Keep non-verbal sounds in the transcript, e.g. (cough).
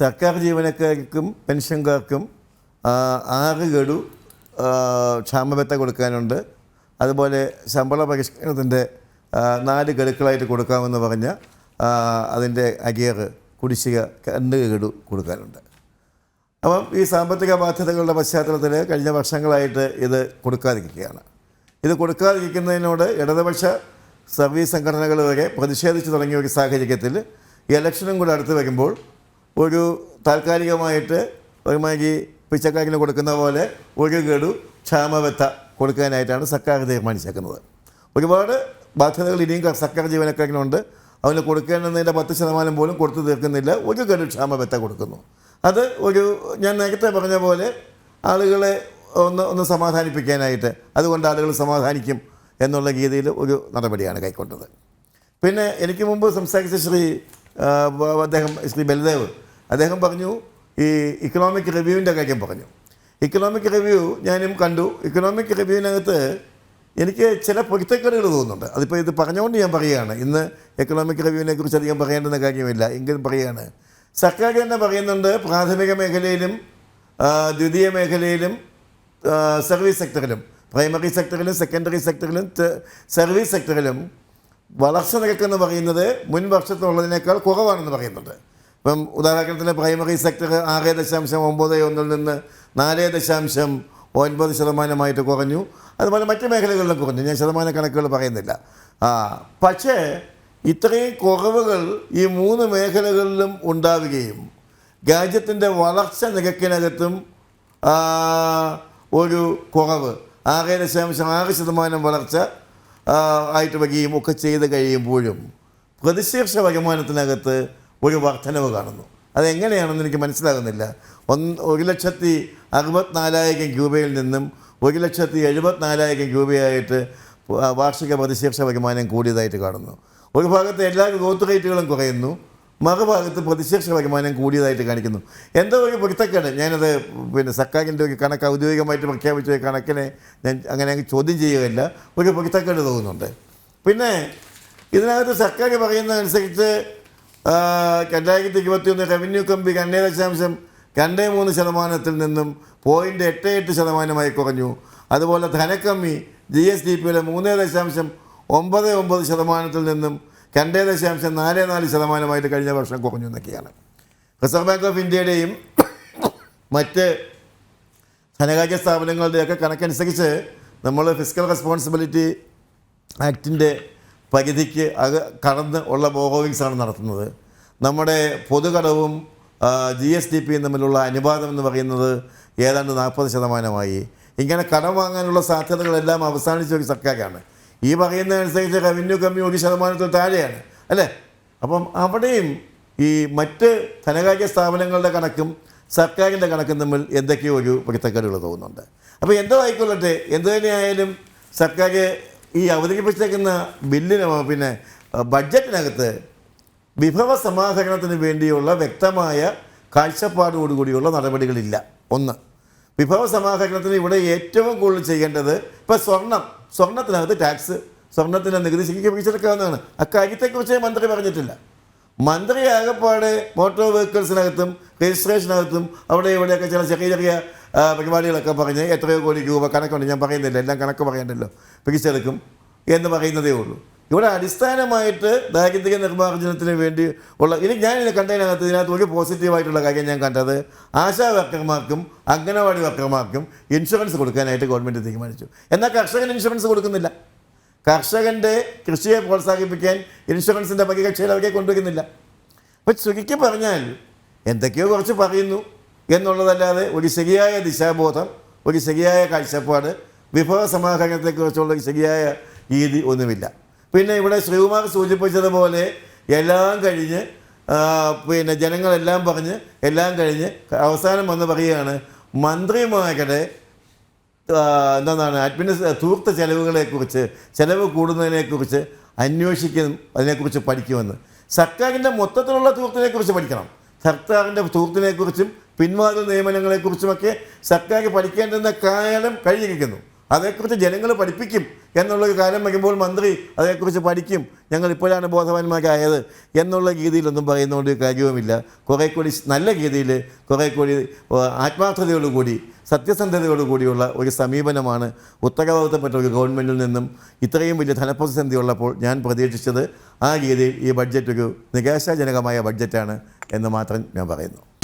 സർക്കാർ ജീവനക്കാർക്കും പെൻഷൻകാർക്കും ആറ് ഗഡു ക്ഷാമബത്ത കൊടുക്കാനുണ്ട്. അതുപോലെ ശമ്പള പരിഷ്കരണത്തിന്റെ നാല് ഗഡുക്കളായിട്ട് കൊടുക്കാമെന്ന് പറഞ്ഞ അതിന്റെ അഗിയർ കുടിശ്ശിക രണ്ട് ഗഡു കൊടുക്കാനുണ്ട്. അപ്പം ഈ സാമ്പത്തിക ബാധ്യതകളുടെ പശ്ചാത്തലത്തിൽ കഴിഞ്ഞ വർഷങ്ങളായിട്ട് ഇത് കൊടുക്കാതിരിക്കുകയാണ്. ഇത് കൊടുക്കാതിരിക്കുന്നതിനോട് ഇടതുപക്ഷ സർവീസ് സംഘടനകൾ വരെ പ്രതിഷേധിച്ചു തുടങ്ങിയ ഒരു സാഹചര്യത്തിൽ ഈ ഇലക്ഷനും കൂടെ അടുത്ത് വരുമ്പോൾ ഒരു താൽക്കാലികമായിട്ട് ഒരുമാതിരി പിച്ചക്കാക്കിന് കൊടുക്കുന്ന പോലെ ഒരു ഗഡു ക്ഷാമബത്ത കൊടുക്കാനായിട്ടാണ് സർക്കാർ തീരുമാനിച്ചേക്കുന്നത്. ഒരുപാട് ബാധ്യതകൾ ഇനിയും സർക്കാർ ജീവനക്കാരനുണ്ട്. അവന് കൊടുക്കേണ്ടതിന്റെ പത്ത് ശതമാനം പോലും കൊടുത്തു തീർക്കുന്നില്ല. ഒരു ഗഡു ക്ഷാമബത്ത കൊടുക്കുന്നു. അത് ഒരു ഞാൻ നേരത്തെ പറഞ്ഞ പോലെ ആളുകളെ ഒന്ന് ഒന്ന് സമാധാനിപ്പിക്കാനായിട്ട് അതുകൊണ്ട് ആളുകൾ സമാധാനിക്കും എന്നുള്ള രീതിയിൽ ഒരു നടപടിയാണ് കൈക്കൊണ്ടത്. പിന്നെ എനിക്ക് മുമ്പ് സംസാരിച്ച ശ്രീ അദ്ദേഹം ശ്രീ ബൽദേവ് അദ്ദേഹം പറഞ്ഞു ഈ ഇക്കണോമിക് റിവ്യൂവിന്റെ കാര്യം പറഞ്ഞു. ഇക്കണോമിക് റിവ്യൂ ഞാനും കണ്ടു. ഇക്കണോമിക് റിവ്യൂവിനകത്ത് എനിക്ക് ചില പൊരുത്തക്കേടുകൾ തോന്നുന്നുണ്ട്. അതിപ്പോൾ ഇത് പറഞ്ഞുകൊണ്ട് ഞാൻ പറയുകയാണ്. ഇന്ന് എക്കണോമിക് റിവ്യൂവിനെ കുറിച്ച് അധികം പറയേണ്ടെന്ന കാര്യമില്ല. എങ്കിലും പറയുകയാണ് സർക്കാർ തന്നെ പറയുന്നുണ്ട് പ്രാഥമിക മേഖലയിലും ദ്വിതീയ മേഖലയിലും സർവീസ് സെക്ടറിലും പ്രൈമറി സെക്ടറിലും സെക്കൻഡറി സെക്ടറിലും സർവീസ് സെക്ടറിലും വളർച്ച നിരക്കെന്ന് പറയുന്നത് മുൻ വർഷത്തുള്ളതിനേക്കാൾ കുറവാണെന്ന് പറയുന്നുണ്ട്. ഇപ്പം ഉദാഹരണത്തിന് പ്രൈമറി സെക്ടർ ആറ് ദശാംശം ഒമ്പത് ഒന്നിൽ നിന്ന് നാല് ദശാംശം ഒൻപത് ശതമാനമായിട്ട് കുറഞ്ഞു. അതുപോലെ മറ്റ് മേഖലകളിലും കുറഞ്ഞു. ഞാൻ ശതമാന കണക്കുകൾ പറയുന്നില്ല. പക്ഷേ ഇത്രയും കുറവുകൾ ഈ മൂന്ന് മേഖലകളിലും ഉണ്ടാവുകയും രാജ്യത്തിന്റെ വളർച്ച നിരക്കിനകത്തും ഒരു കുറവ് ആറ് ദശാംശം ആറ് ശതമാനം വളർച്ച ആയിട്ട് വരികയും ഒക്കെ ചെയ്ത് കഴിയുമ്പോഴും പ്രതിശീർഷ വരുമാനത്തിനകത്ത് ഒരു വർധനവ് കാണുന്നു. അതെങ്ങനെയാണെന്ന് എനിക്ക് മനസ്സിലാകുന്നില്ല. ഒന്ന് ഒരു ലക്ഷത്തി അറുപത്തിനാലായിരം രൂപയിൽ നിന്നും ഒരു ലക്ഷത്തി എഴുപത്തിനാലായിരം രൂപയായിട്ട് വാർഷിക പ്രതിശീർഷ വരുമാനം കൂടിയതായിട്ട് കാണുന്നു. ഒരു ഭാഗത്ത് എല്ലാ ഗ്രോത്ത് റേറ്റുകളും കുറയുന്നു. മറുഭാഗത്ത് പ്രതിശീർഷ വരുമാനം കൂടിയതായിട്ട് കാണിക്കുന്നു. എന്തോ ഒരു പൊരുത്തക്കേട്. ഞാനത് പിന്നെ സർക്കാരിന്റെ ഒരു കണക്ക് ഔദ്യോഗികമായിട്ട് പ്രഖ്യാപിച്ച ഒരു കണക്കിനെ ഞാൻ അങ്ങനെ അങ്ങ് ചോദ്യം ചെയ്യുകയില്ല. ഒരു പൊരുത്തക്കേട് തോന്നുന്നുണ്ട്. പിന്നെ ഇതിനകത്ത് സർക്കാർ പറയുന്നതനുസരിച്ച് രണ്ടായിരത്തി ഇരുപത്തി ഒന്ന് റവന്യൂ കമ്പി രണ്ടേ ദശാംശം രണ്ട് മൂന്ന് ശതമാനത്തിൽ നിന്നും പോയിന്റ് എട്ട് എട്ട് ശതമാനമായി കുറഞ്ഞു. അതുപോലെ ധനക്കമ്മി ജി എസ് ഡി പിയിലെ മൂന്ന് ദശാംശം ഒമ്പത് ഒമ്പത് ശതമാനത്തിൽ നിന്നും രണ്ട് ദശാംശം നാല് നാല് ശതമാനമായിട്ട് കഴിഞ്ഞ വർഷം കുറഞ്ഞു എന്നൊക്കെയാണ്. റിസർവ് ബാങ്ക് ഓഫ് ഇന്ത്യയുടെയും മറ്റ് ധനകാര്യ സ്ഥാപനങ്ങളുടെയൊക്കെ കണക്കനുസരിച്ച് നമ്മൾ ഫിസിക്കൽ റെസ്പോൺസിബിലിറ്റി ആക്ടിന്റെ പരിധിക്ക് അക കടന്ന് ഉള്ള ബോറോവിങ്സ് ആണ് നടത്തുന്നത്. നമ്മുടെ പൊതുകടവും ജി എസ് ഡി പിയും തമ്മിലുള്ള അനുപാതം എന്ന് പറയുന്നത് ഏതാണ്ട് നാൽപ്പത് ശതമാനമായി. ഇങ്ങനെ കടം വാങ്ങാനുള്ള സാധ്യതകളെല്ലാം അവസാനിച്ച ഒരു സർക്കാരാണ്. ഈ പറയുന്നതനുസരിച്ച് റവന്യൂ കമ്മി ഒരു ശതമാനത്തിൽ താഴെയാണ് അല്ലേ? അപ്പം അവിടെയും ഈ മറ്റ് ധനകാര്യ സ്ഥാപനങ്ങളുടെ കണക്കും സർക്കാരിന്റെ കണക്കും തമ്മിൽ എന്തൊക്കെയോ ഒരു പൊരുത്തക്കേടുകൾ തോന്നുന്നുണ്ട്. അപ്പോൾ എന്തോ ആയിക്കൊള്ളട്ടെ എന്ത് തന്നെയായാലും സർക്കാർ ഈ അവതരിപ്പിച്ചേക്കുന്ന ബില്ലിന് പിന്നെ ബഡ്ജറ്റിനകത്ത് വിഭവ സമാഹരണത്തിന് വേണ്ടിയുള്ള വ്യക്തമായ കാഴ്ചപ്പാടോടുകൂടിയുള്ള നടപടികളില്ല. ഒന്ന് വിഭവ സമാഹരണത്തിന് ഇവിടെ ഏറ്റവും കൂടുതൽ ചെയ്യേണ്ടത് ഇപ്പോൾ സ്വർണം സ്വർണത്തിനകത്ത് ടാക്സ് സ്വർണത്തിന്റെ നികുതി ശരിക്കും പിടിച്ചെടുക്കാവുന്നതാണ് (unintelligible) അക്കാര്യത്തെക്കുറിച്ച് മന്ത്രി പറഞ്ഞിട്ടില്ല. മന്ത്രി ആകപ്പാട് മോട്ടോർ വെഹിക്കിൾസിനകത്തും രജിസ്ട്രേഷനകത്തും അവിടെ ഇവിടെയൊക്കെ ചില ചെറിയ ചെറിയ പരിപാടികളൊക്കെ പറഞ്ഞ് എത്രയോ കോടി രൂപ കണക്കുണ്ട് ഞാൻ പറയുന്നില്ല എല്ലാം കണക്ക് പറയണ്ടല്ലോ. പിടിച്ചെടുക്കും എന്ന് പറയുന്നതേ ഉള്ളൂ. ഇവിടെ അടിസ്ഥാനമായിട്ട് ദാരിദ്ര്യ നിർമ്മാർജനത്തിന് വേണ്ടി ഉള്ള ഇനി ഞാൻ ഇതിനെ കണ്ടതിനകത്ത് ഇതിനകത്ത് ഒരു പോസിറ്റീവായിട്ടുള്ള കാര്യം ഞാൻ കണ്ടത് ആശാ വർക്കർമാർക്കും അംഗനവാടി വർക്കർമാർക്കും ഇൻഷുറൻസ് കൊടുക്കാനായിട്ട് ഗവൺമെന്റ് തീരുമാനിച്ചു. എന്നാൽ കർഷകന് ഇൻഷുറൻസ് കൊടുക്കുന്നില്ല. കർഷകന്റെ കൃഷിയെ പ്രോത്സാഹിപ്പിക്കാൻ ഇൻഷുറൻസിന്റെ പരിരക്ഷയിൽ അവരെ കൊണ്ടുവരുന്നില്ല. അപ്പം ചുരുക്കി പറഞ്ഞാൽ എന്തൊക്കെയോ കുറച്ച് പറയുന്നു. എന്നുള്ളതല്ലാതെ ഒരു ശരിയായ ദിശാബോധം ഒരു ശരിയായ കാഴ്ചപ്പാട് വിഭവ സമാഹരണത്തെക്കുറിച്ചുള്ള ഒരു ശരിയായ രീതി ഒന്നുമില്ല. പിന്നെ ഇവിടെ ശ്രീകുമാർ സൂചിപ്പിച്ചതുപോലെ എല്ലാം കഴിഞ്ഞ് പിന്നെ ജനങ്ങളെല്ലാം പറഞ്ഞ് എല്ലാം കഴിഞ്ഞ് അവസാനം വന്ന് പറയുകയാണ് മന്ത്രിമാരുടെ എന്താണ് അഡ്മിനിസ് തൂർത്ത ചെലവുകളെക്കുറിച്ച് ചെലവ് കൂടുന്നതിനെക്കുറിച്ച് അന്വേഷിക്കും അതിനെക്കുറിച്ച് പഠിക്കുമെന്ന്. സർക്കാരിന്റെ മൊത്തത്തിലുള്ള തൂർത്തിനെക്കുറിച്ച് പഠിക്കണം. സർക്കാരിന്റെ തൂർത്തിനെക്കുറിച്ചും പിൻവാതിൽ നിയമനങ്ങളെക്കുറിച്ചുമൊക്കെ സർക്കാർ പഠിക്കേണ്ടുന്ന കാലം കഴിഞ്ഞിരിക്കുന്നു. അതേക്കുറിച്ച് ജനങ്ങൾ പഠിപ്പിക്കും എന്നുള്ളൊരു കാലം വരുമ്പോൾ മന്ത്രി അതേക്കുറിച്ച് പഠിക്കും. ഞങ്ങൾ ഇപ്പോഴാണ് ബോധവാന്മാരായത് എന്നുള്ള രീതിയിലൊന്നും പറയുന്നതുകൊണ്ട് കാര്യവുമില്ല. കുറേ കൂടി നല്ല രീതിയിൽ കുറേ കൂടി ആത്മാർത്ഥതയോടുകൂടി സത്യസന്ധതയോടുകൂടിയുള്ള ഒരു സമീപനമാണ് ഉത്തരവാദിത്തപ്പെട്ട ഒരു ഗവൺമെന്റിൽ നിന്നും ഇത്രയും വലിയ ധനപ്രതിസന്ധി ഉള്ളപ്പോൾ ഞാൻ പ്രതീക്ഷിച്ചത് ആ രീതിയിൽ ഈ ബഡ്ജറ്റ് ഒരു നിരാശാജനകമായ ബഡ്ജറ്റാണ് എന്ന് മാത്രം ഞാൻ പറയുന്നു.